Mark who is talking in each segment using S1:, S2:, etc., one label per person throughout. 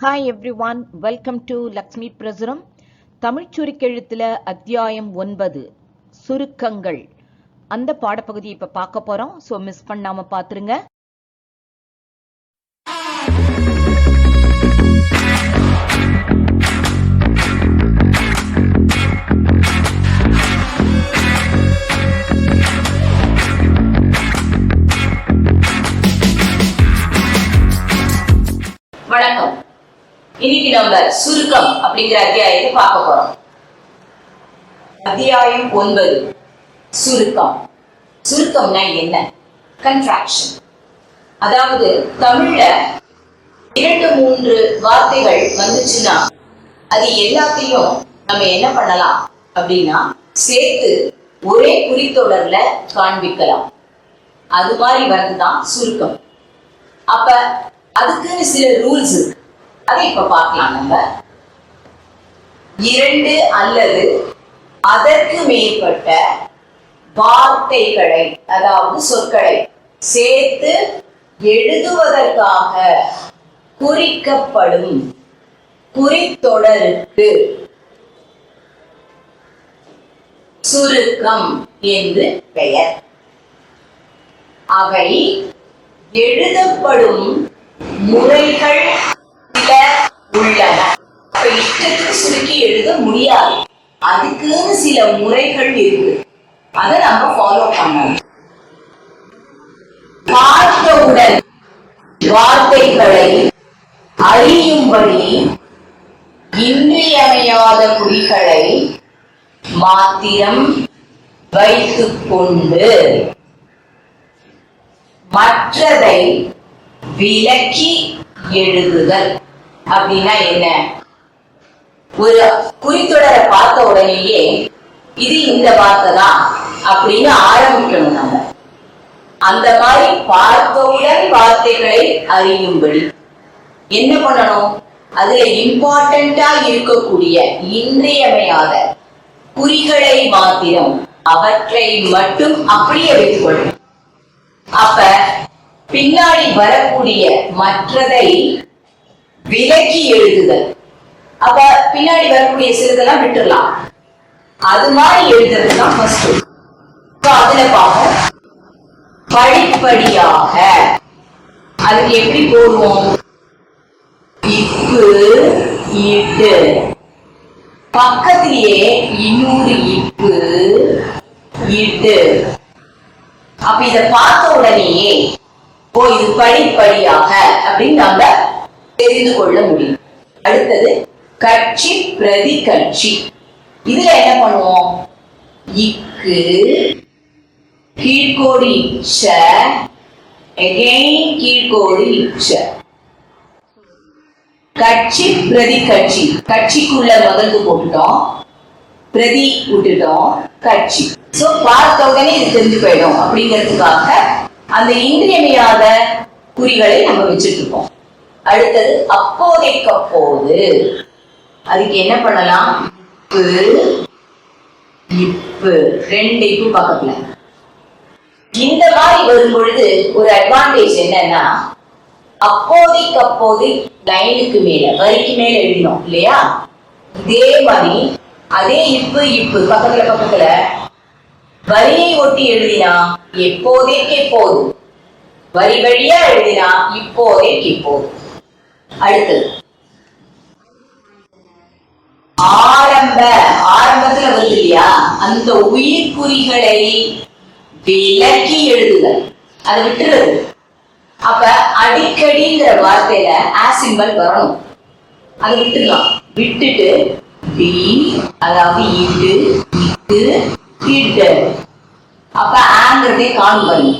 S1: Hi everyone welcome to Lakshmi பிரசுரம் Tamil சுருக்கெழுத்துல அத்தியாயம் ஒன்பது சுருக்கங்கள். அந்த பாடப்பகுதியை இப்ப பார்க்க போறோம். ஸோ மிஸ் பண்ணாம பாத்துருங்க
S2: இன்னைக்கு நம்ம சுருக்கம் அப்படிங்கிற அத்தியாயத்தை பார்க்க போறோம். அத்தியாயம் ஒன்பது சுருக்கம். சுருக்கம்னா என்ன? கன்ட்ராக்ஷன் அதாவது தமிழ்ல இரண்டு மூன்று வார்த்தைகள் வந்துச்சுன்னா அது எல்லாத்தையும் நம்ம என்ன பண்ணலாம் அப்படின்னா சேர்த்து ஒரே குறித்தொடர்ல காண்பிக்கலாம். அது மாதிரி வந்துதான் சுருக்கம். அப்ப அதுக்குன்னு சில ரூல்ஸ் இருக்கு. அதை இப்ப பார்க்கலாம் நம்ம. இரண்டு அல்லது அதற்கு மேற்பட்ட வார்த்தைகளை அதாவது சொற்களை சேர்த்து எழுதுவதற்காக குறிக்கப்படும் குறித்தொடருக்கு சுருக்கம் என்று பெயர். அவை எழுதப்படும் முறைகள் சில உள்ளன. அப்ப இஷ்டத்துக்கு சுருக்கி எழுத முடியாது. அதுக்குன்னு சில முறைகள் இருக்கு. அதை நம்ம ஃபாலோ பண்ணணும். பார்த்தவுடன் வார்த்தைகளை அறியும்படி இன்றியமையாத குறிகளை மாத்திரம் வைத்துக்கொண்டு மற்றதை விலக்கி எழுதுதல். அப்படின்னா என்ன? ஒரு குறித்தொடரை பார்த்த உடனேயே இது இந்த வார்த்தை தான் அப்படின்னு ஆரம்பிக்கணும் நம்ம. அந்த மாதிரி பார்த்தவுடன் வார்த்தைகளை அறியும்படி. என்ன பண்ணணும்? அதுல இம்பார்ட்டண்டா இருக்கக்கூடிய இன்றியமையாத குறிகளை மாத்திரம் அவற்றை மட்டும் அப்படியே வைத்துக்கொள்ளும். அப்ப பின்னாடி வரக்கூடிய மற்றதை விலக்கி எழுதுதல். அப்ப பின்னாடி வரக்கூடிய சிறுதெல்லாம் விட்டுடலாம். அது மாதிரி எழுதுறது தான் ஃபர்ஸ்ட் அதுல பார்ப்போம் படிப்படியாக. அதுக்கு எப்படி போடுவோம்? இப்பு இட்டு. பக்கத்திலேயே இன்னொரு இப்பு இட்டு. அப்ப இத பார்த்த உடனேயே ஓ இது படிப்படியாக அப்படின்னு நம்ம தெரிந்து கொள்ள முடியும். அடுத்தது கட்சி பிரதி கட்சி இதுல என்ன பண்ணுவோம்? இக்கு கீழ்கோடு இச்ச எகெயின் கீழ்கோடு இச்ச. கட்சி பிரதி கட்சி கட்சிக்குள்ள மகந்து போட்டுட்டோம். பிரதி விட்டுட்டோம். கட்சி. சோ பார்த்த உடனே இது தெரிஞ்சு போயிடும். அப்படிங்கிறதுக்காக அந்த இன்றியமையாத குறிகளை நம்ம வச்சுட்டு இருக்கோம் அடுத்தது அப்போதைக்கு அப்போது அதுக்கு என்ன பண்ணலாம்? இப்பு இப்பு. ரெண்டு இப்பு பக்கத்துல. இந்த மாதிரி வரும் பொழுது ஒரு அட்வான்டேஜ் என்னன்னா அப்போதைக்கு அப்போது லைனுக்கு மேல வரிக்கு மேல எழுதினோம் இல்லையா? இதே மாதிரி அதே இப்பு இப்பு பக்கத்துல பக்கத்துல வரியை ஒட்டி எழுதினா எப்போதைக்கு எப்போது வரி வழியா எழுதினா இப்போதைக்கு இப்போது அடுத்தது. ஆரம்ப ஆரம்பத்துல வருது இல்லையா அந்த உயிர்குறிகளை விலக்கி எழுதுதல். அதை விட்டுறது. அப்ப அடிக்கடிங்கிற வார்த்தையில ஆசிம்பல் வரணும். அதை விட்டுடலாம் விட்டுட்டு பி அதாவது இட்டு இட்டு இட்டு அப்ப ஆங்கிறதே காணும் பண்ணி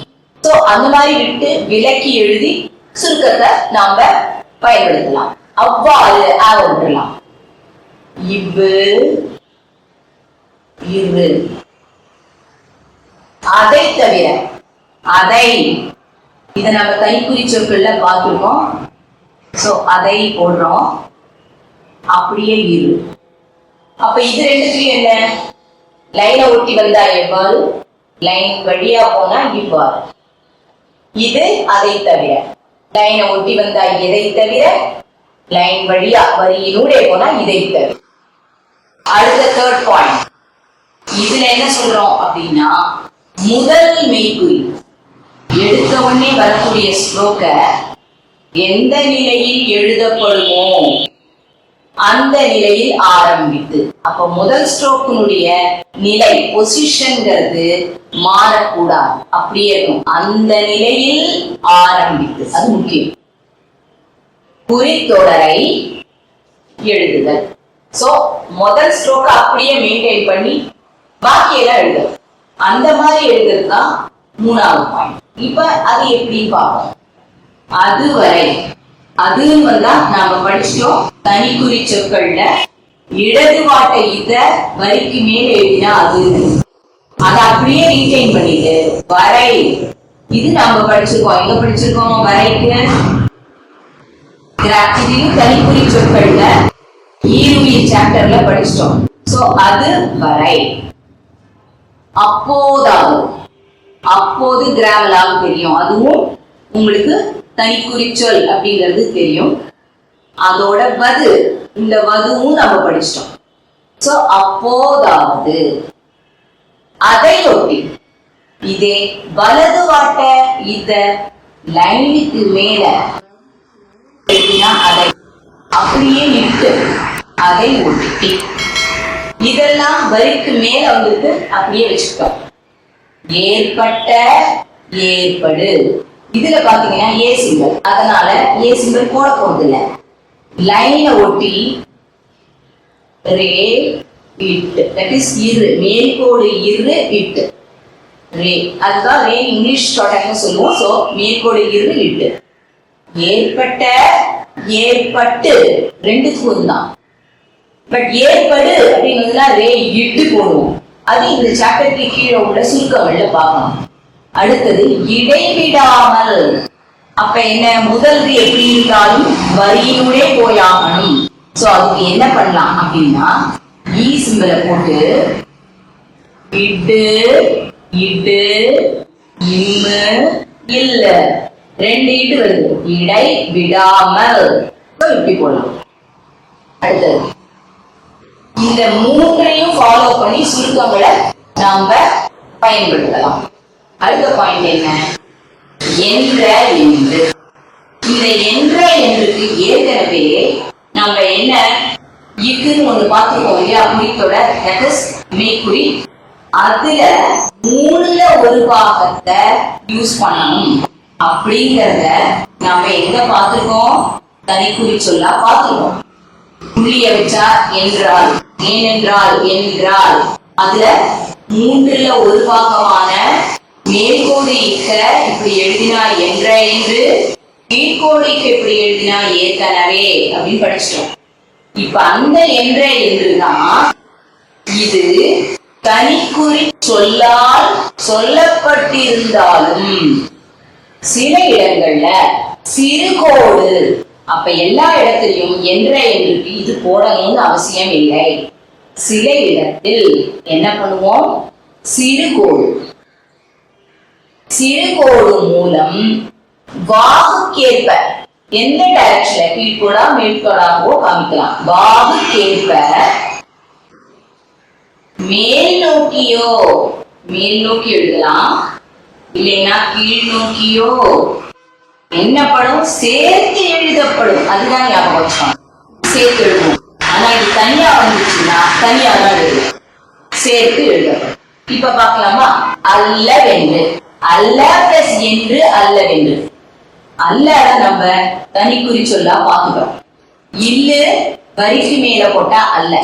S2: சோ அந்த மாதிரி விட்டு விலக்கி எழுதி சுருக்கத்தை நாம பயன்படுத்தலாம். அவ்வாறு ஆக விட்டுலாம் இவ்வு இரு. அதை தவிர அதை இதை நம்ம கைக்குறி சொற்கள்ல பார்த்துருக்கோம். சோ அதை போடுறோம். அப்படியே இரு. அப்ப இது ரெண்டுத்துலயும் என்ன? லைனை ஒட்டி வந்தா எவ்வாறு? லைன் வழியா போனா இவ்வாறு. இது அதை தவிர லைனை ஒட்டி வந்தா எதை தவிர? லைன் வழியா வரியினூடே போனா இதை தவிர. அடுத்த தேர்ட் பாயிண்ட் இதுல என்ன சொல்றோம் அப்படின்னா முதல் மெய்குறி எடுத்த உடனே வரக்கூடிய ஸ்லோக எந்த நிலையில் எழுதப்படுமோ? அந்த நிலையில் ஆரம்பித்து அப்ப முதல் ஸ்ட்ரோக்கினுடைய நிலை பொசிஷன்ங்கிறது மாறக்கூடாது. அப்படியே இருக்கும். அந்த நிலையில் ஆரம்பித்து அது முக்கியம். குறித்தொடரை எழுதுதல். சோ முதல் ஸ்ட்ரோக் அப்படியே மெயின்டைன் பண்ணி பாக்கியெல்லாம் எழுதும் அந்த மாதிரி எழுதுறது தான் மூணாவது பாயிண்ட் இப்ப அது எப்படி பார்ப்போம். அதுவரை அதுவும் வந்து நாம படிச்சிட்டோம் தனிக்குறி சொற்கள்ல. இடது வாட்டை இத வரிக்கு மேல எழுதினா அது. அதை அப்படியே ரீட்டைன் பண்ணிடு. வரை. இது நாம படிச்சிருக்கோம். எங்க படிச்சிருக்கோம்? வரைக்கு. இதையும் தனிக்குறி சொற்கள்ல ஈருயிர் சாப்டர்ல படிச்சிட்டோம். சோ அது வரை. அப்போதாவது. அப்போது கிராமலாக தெரியும். அதுவும் உங்களுக்கு தனிக்குறிச்சொல் அப்படிங்கிறது தெரியும். அதோட வது இந்த வதுவும் நம்ம படிச்சிட்டோம். சோ அப்போதாவது அதையொட்டி இதே வலது வாட்ட இத லைனுக்கு மேல அதை அப்படியே இட்டு அதை ஒட்டி இதெல்லாம் வரிக்கு மேல வந்துட்டு அப்படியே வச்சுக்கிட்டோம். ஏற்பட்ட ஏற்படு. இதுல பாத்தீங்கன்னா ஏ சிம்பிள் அதனால ஏ சிம்பிள் போட போறது இல்ல லைனை ஒட்டி ரே இட்டு. தட் இஸ் இரு. மேற்கோடு இரு இட்டு. ரே. அதுதான் ரே இங்கிலீஷ் ஷார்ட்டாக சொல்லுவோம்? சோ மேற்கோடு இரு இட்டு. ஏற்பட்ட ஏற்பட்டு. ரெண்டுக்கும் தான் பட் ஏற்படு அப்படின்னு ரே இட்டு போடுவோம். அது இந்த சாப்டருக்கு கீழே உள்ள சுருக்கங்கள்ல பார்க்கணும். அடுத்தது இடைவிடாமல். அப்ப என்ன முதல்து எப்படி இருந்தாலும் வரியினுடைய போயாகணும் சோ அதுக்கு என்ன பண்ணலாம் அப்படின்னா e ஈ சிம்பலை போட்டு இட்டு இட்டு இம்மு இல்ல. ரெண்டு இட்டு வருது. இடை விடாமல் இப்படி போடலாம் அடுத்தது இந்த மூன்றையும் ஃபாலோ பண்ணி சுருக்கங்களை நாம பயன்படுத்தலாம். அடுத்த பாயிண்ட் என்ன? என்ற என்று. இந்த என்ற என்றுக்கு ஏற்கனவே நம்ம என்ன? இக்குன்னு ஒண்ணு பார்த்துருக்கோம் இல்லையா? குறித்தோட ஹெகஸ் is அதுல மூணுல ஒரு பாகத்தை யூஸ் பண்ணணும். அப்படிங்கறத நாம எங்க பார்த்திருக்கோம்? தனிக்குறி சொல்லா பார்த்திருக்கோம். புள்ளிய வச்சா என்றால் ஏனென்றால் என்றால். அதுல மூன்றுல ஒரு பாகமான மேற்கோடு இக்க இப்படி எழுதினா என்ற என்று கீழ்கோடு இக்க இப்படி எழுதினா ஏற்கனவே அப்படின்னு படிச்சிட்டோம். இப்ப அந்த என்ற என்றுதான் இது தனிக்குறி சொல்லால் சொல்லப்பட்டிருந்தாலும் சில இடங்கள்ல சிறுகோடு அப்ப எல்லா இடத்திலையும் என்ற என்றுக்கு இது போடணும்னு அவசியம் இல்லை. சில இடத்தில் என்ன பண்ணுவோம்? சிறுகோடு. சிறுகோடு மூலம் வாகுக்கேற்ப எந்த டைரக்ஷன்ல கீழ்கோடா மேற்கோடாகவோ காமிக்கலாம். வாகுக்கேற்ப மேல் நோக்கியோ மேல் நோக்கி எழுதலாம். இல்லைன்னா கீழ் நோக்கியோ. என்ன படம்? சேர்த்து எழுதப்படும். அதுதான் ஞாபகம் வச்சுக்கணும் சேர்த்து எழுதுவோம். ஆனா இது தனியா வந்துச்சுன்னா தனியா தான் எழுதும் சேர்த்து எழுதப்படும். இப்ப பாக்கலாமா அல்லவென்று அல்ல பிளஸ் என்று அல்லவென்று. அல்ல நம்ம தனி சொல்லா பாக்குறோம் இல்லு வரிக்கு மேல போட்டா அல்ல.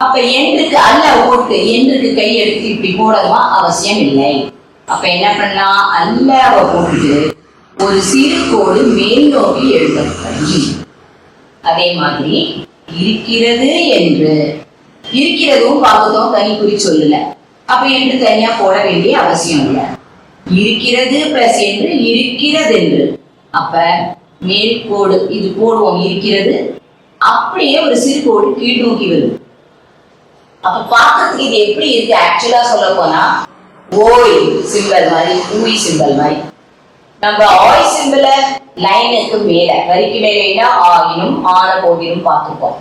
S2: அப்ப என்றுக்கு அல்ல போட்டு என்றுக்கு கை எடுத்து இப்படி போடணுமா அவசியம் இல்லை. அப்ப என்ன பண்ணலாம்? அல்லவை போட்டு ஒரு சிறு கோடு மேல் நோக்கி எழுதப்படும் அதே மாதிரி இருக்கிறது என்று. இருக்கிறதும் பார்த்ததும் தனிக்குறி சொல்லல. அப்ப என்று தனியா போட வேண்டிய அவசியம் இல்லை. இருக்கிறது பிளஸ் என்று இருக்கிறது என்று அப்ப மேல் கோடு இது போடுவோம் இருக்கிறது. அப்படியே ஒரு சிறு கோடு கீழ் நோக்கி வருது அப்ப பார்க்கறதுக்கு இது எப்படி இருக்கு? ஆக்சுவலா சொல்ல போனா ஓய் சிம்பல் மாதிரி ஊய் சிம்பல் மாதிரி. நம்ம ஆய் சிம்பிள லைனுக்கு மேல வரிக்கு மேலேனா ஆயினும் ஆன போகினும் பார்த்துருக்கோம்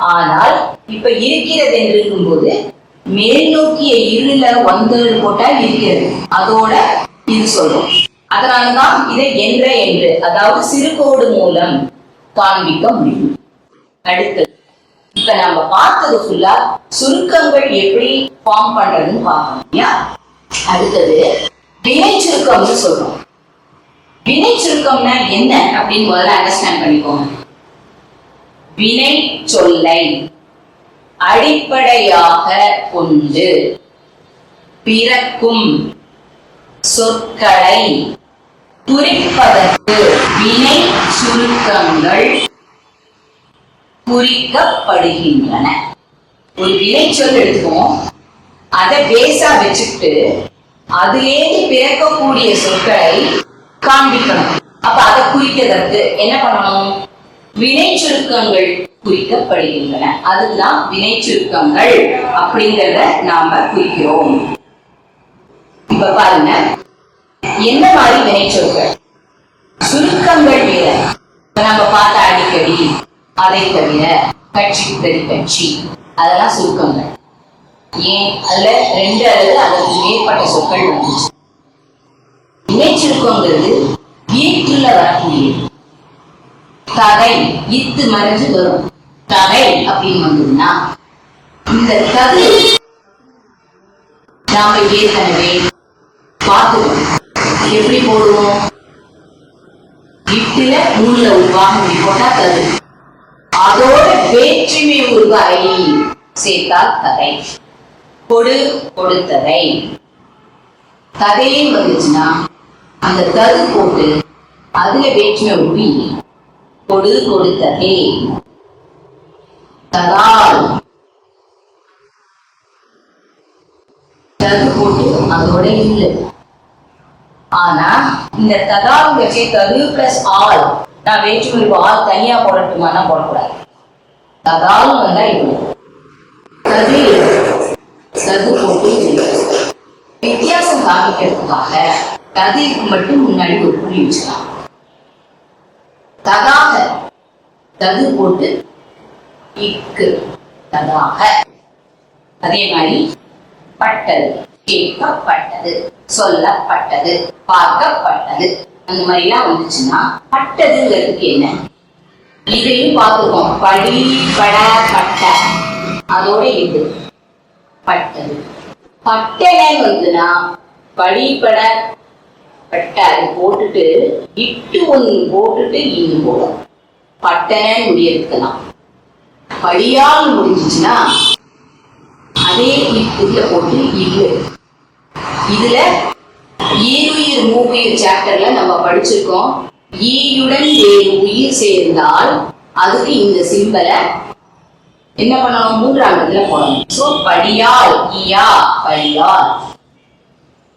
S2: ஆனால் இப்ப இருக்கிறது என்று இருக்கும்போது மேல் நோக்கிய இருள வந்து போட்டா இருக்கிறது. அதோட இது சொல்றோம். அதனாலதான் இதை என்ற என்று அதாவது சிறுகோடு மூலம் காண்பிக்க முடியும். அடுத்து இப்ப நம்ம பார்த்தது ஃபுல்லா சுருக்கங்கள் எப்படி ஃபார்ம் பண்றதுன்னு பார்க்கணும் இல்லையா? அடுத்தது வினை சுருக்கம்னு சொல்றோம். வினை சுருக்கம்னா என்ன அப்படின்னு முதல்ல அண்டர்ஸ்டாண்ட் பண்ணிக்கோங்க. வினை சொல்லை. அடிப்படையாக கொண்டு பிறக்கும் சொற்களை குறிப்பதற்கு வினை சுருக்கங்கள் குறிக்கப்படுகின்றன. ஒரு வினை சொல் எடுத்துக்கோம் அதை பேசா வச்சுக்கிட்டு அதிலேந்து பிறக்கக்கூடிய சொற்களை காண்பிக்கணும். அப்ப அதை குறிக்கிறதற்கு என்ன பண்ணணும்? வினை சுருக்கங்கள் குறிக்கப்படுகின்றன. அதுதான் வினை சுருக்கங்கள் அப்படிங்கறத நாம குறிக்கிறோம். இப்ப பாருங்க. என்ன மாதிரி வினை சொற்கள் சுருக்கங்கள் வேற. நம்ம பார்த்த அடிக்கடி அதை தவிர கட்சி பிரதி கட்சி. அதெல்லாம் சுருக்கங்கள். ஏன்? அதுல ரெண்டு அல்லது அதற்கு மேற்பட்ட சொற்கள் வந்துச்சு. வினை சுருக்கங்கிறது வீட்டுல வரக்கூடியது. தகை இத்து மறைஞ்சு வரும். தலை அப்படின்னு வந்ததுன்னா இந்த தகு நாம ஏற்கனவே பார்த்துக்கணும் எப்படி போடுவோம்? இட்டுல மூணுல உருவாக போட்டா தகு அதோட வேற்றுமை உருவாய் சேர்த்தால் தகை கொடு கொடுத்ததை கதையே வந்துச்சுன்னா அந்த தகு போட்டு அதுல வேற்றுமை உருவி கொடு கொடுத்ததே போட்டு அதோட இல்லை. ஆனா இந்த ததால் வச்சு பிளஸ் ஆல் நான் வேற்றுமை ஆள் தனியா போடட்டுமானா போடக்கூடாது. ததால் வந்தா இல்லை தது போட்டு இல்லை. வித்தியாசம் காமிக்கிறதுக்காக கதைக்கு மட்டும் முன்னாடி ஒரு புள்ளி வச்சுக்கலாம். ததாக தது போட்டு இக்கு அதே மாதிரி பட்டது கேட்கப்பட்டது சொல்லப்பட்டது பார்க்கப்பட்டது அந்த மாதிரிலாம் வந்துச்சுன்னா பட்டதுங்கிறதுக்கு என்ன? இதையும் பார்த்துக்கோம் படி பட பட்ட அதோட இது பட்டது. பட்டனை வந்துன்னா படிப்பட பட்ட அது போட்டுட்டு இட்டு ஒன்று போட்டுட்டு இன்னும் போடும் பட்டனை முடியெடுக்கலாம் படியால் முடிஞ்சிச்சுன்னா அதே இதுல போட்டு இல்லு இதுல ஈருயிர் மூவுயிர் சாப்டர்ல நம்ம படிச்சிருக்கோம். ஈயுடன் வேறு உயிர் சேர்ந்தால் அதுக்கு இந்த சிம்பலை என்ன பண்ணணும்? மூன்றாம் இடத்துல போடணும். சோ படியால் ஈயா படியால்.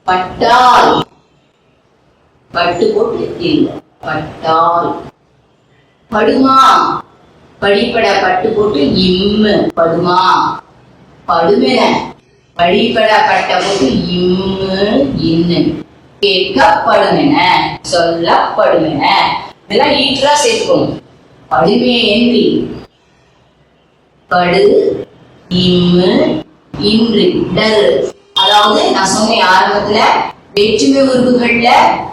S2: பட்டால். பட்டு போட்டு இல்லை. பட்டால். படுமா? படிப்பட பட்டு போட்டு இம்மு. படுமா? படுமென படிப்பட பட்ட போட்டு இம்மு. இன்னு. கேட்கப்படுமென சொல்லப்படுமென இதெல்லாம் ஈட்டரா சேர்த்துக்கணும் படுமே என்று. படு இம்மு இன்று. டரு அதாவது நான் சொன்னேன் ஆரம்பத்துல வேற்றுமை உறுப்புகள்ல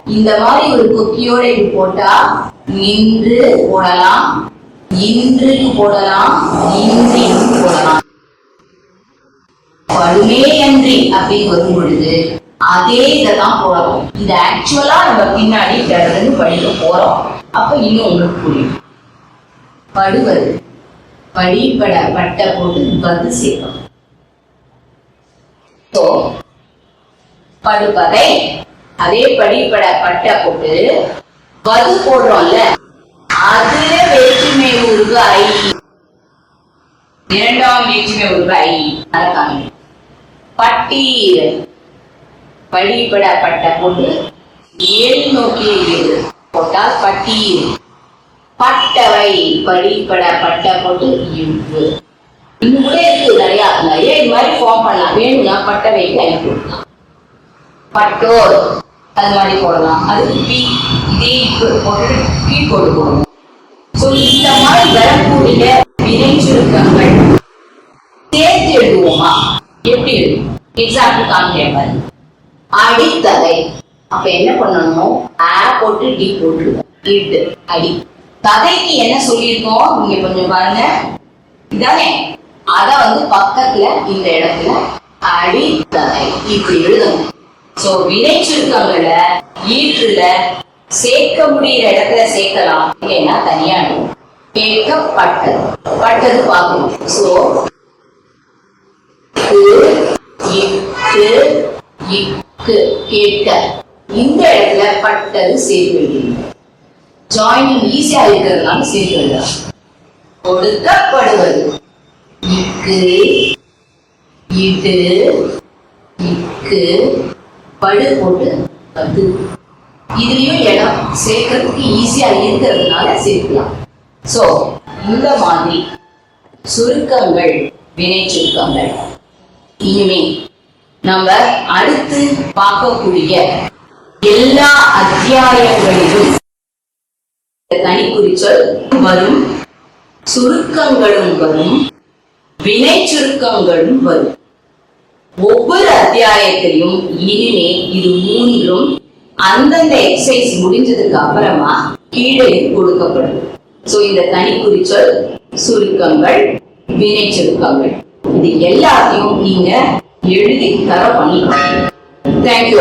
S2: இந்த மாதிரி ஒரு கொக்கியோட இது போட்டா நின்று போடலாம் இன்று போடலாம் இன்றியும் போடலாம். படுமே அன்றி அப்படின்னு வரும் பொழுது அதே இதைதான் போடணும். இது ஆக்சுவலா நம்ம பின்னாடி கடந்து படிக்க போறோம். அப்ப இன்னும் உங்களுக்கு புரியும். படுவது. படிப்பட பட்ட போட்டு பது சேர்க்கும் படுப்பதை. அதே படிப்பட பட்ட போட்டு வது போடுறோம்ல அதுல வேற்றுமை உருவு ஐ இரண்டாம் வேற்றுமை உருவு ஐ அதற்கான பட்டீர் படிப்பட பட்ட போட்டு ஏழு நோக்கி ஏழு போட்டால் பட்டீர் பட்டவை படிப்பட பட்ட போட்டு இவ்வு. இன்னும் கூட இருக்கு நிறைய. நிறைய இது மாதிரி ஃபார்ம் பண்ணலாம். வேணும்னா பட்டவைக்கு அனுப்பி விடலாம் பட்டோர். அது மாதிரி போடலாம். அது பி தீப்பு போட்டு கீழ் போட்டு போடணும். வரக்கூடிய வினை சுருக்கங்கள். சேர்த்து எழுதுவோமா? எப்படி எழுதுவோம் எக்ஸாம்பிள் காமிக்கிறேன் பாருங்க. அடித்ததை அப்ப என்ன பண்ணணும்? ஆ போட்டு டி போட்டுருவோம் இட் அடி. கதைக்கு என்ன சொல்லியிருக்கோம்? நீங்க கொஞ்சம் பாருங்க. இதானே? அத வந்து பக்கத்துல இந்த இடத்துல அடித்தலை. இப்படி எழுதணும். சோ வினை சுருக்கங்களை ஈற்றுல சேர்க்க முடியிற இடத்துல சேர்க்கலாம். இல்லைன்னா தனியா எழுதணும். கேட்கப்பட்டது. பட்டது பார்க்கணும் சோ இக்கு இக்கு கேட்க இந்த இடத்துல பட்டது சேர்த்து எழுதிங்க ஜாயினிங் ஈஸியா இருக்கிறதுனால சேர்த்து எழுதலாம் கொடுக்கப்படுவது இக்கு இது இக்கு படு போட்டு பது இதுலயும் இடம் சேர்க்கறதுக்கு ஈஸியா இருக்கிறதுனால சேர்க்கலாம். ஸோ இந்த மாதிரி சுருக்கங்கள் வினை சுருக்கங்கள். இனிமே நம்ம அடுத்து பார்க்கக்கூடிய எல்லா அத்தியாயங்களிலும் தனிக்குறிச்சொல் வரும் சுருக்கங்களும் வரும் வினை சுருக்கங்களும் வரும். ஒவ்வொரு அத்தியாயத்திலும் இனிமே இது மூன்றும் அந்தந்த எக்ஸசைஸ் முடிஞ்சதுக்கு அப்புறமா கீழே கொடுக்கப்படும். சோ இந்த தனிக்குறிச்சொல் சுருக்கங்கள் வினை சுருக்கங்கள் இது எல்லாத்தையும் நீங்க எழுதி தர பண்ணிக்கணும் தேங்க்யூ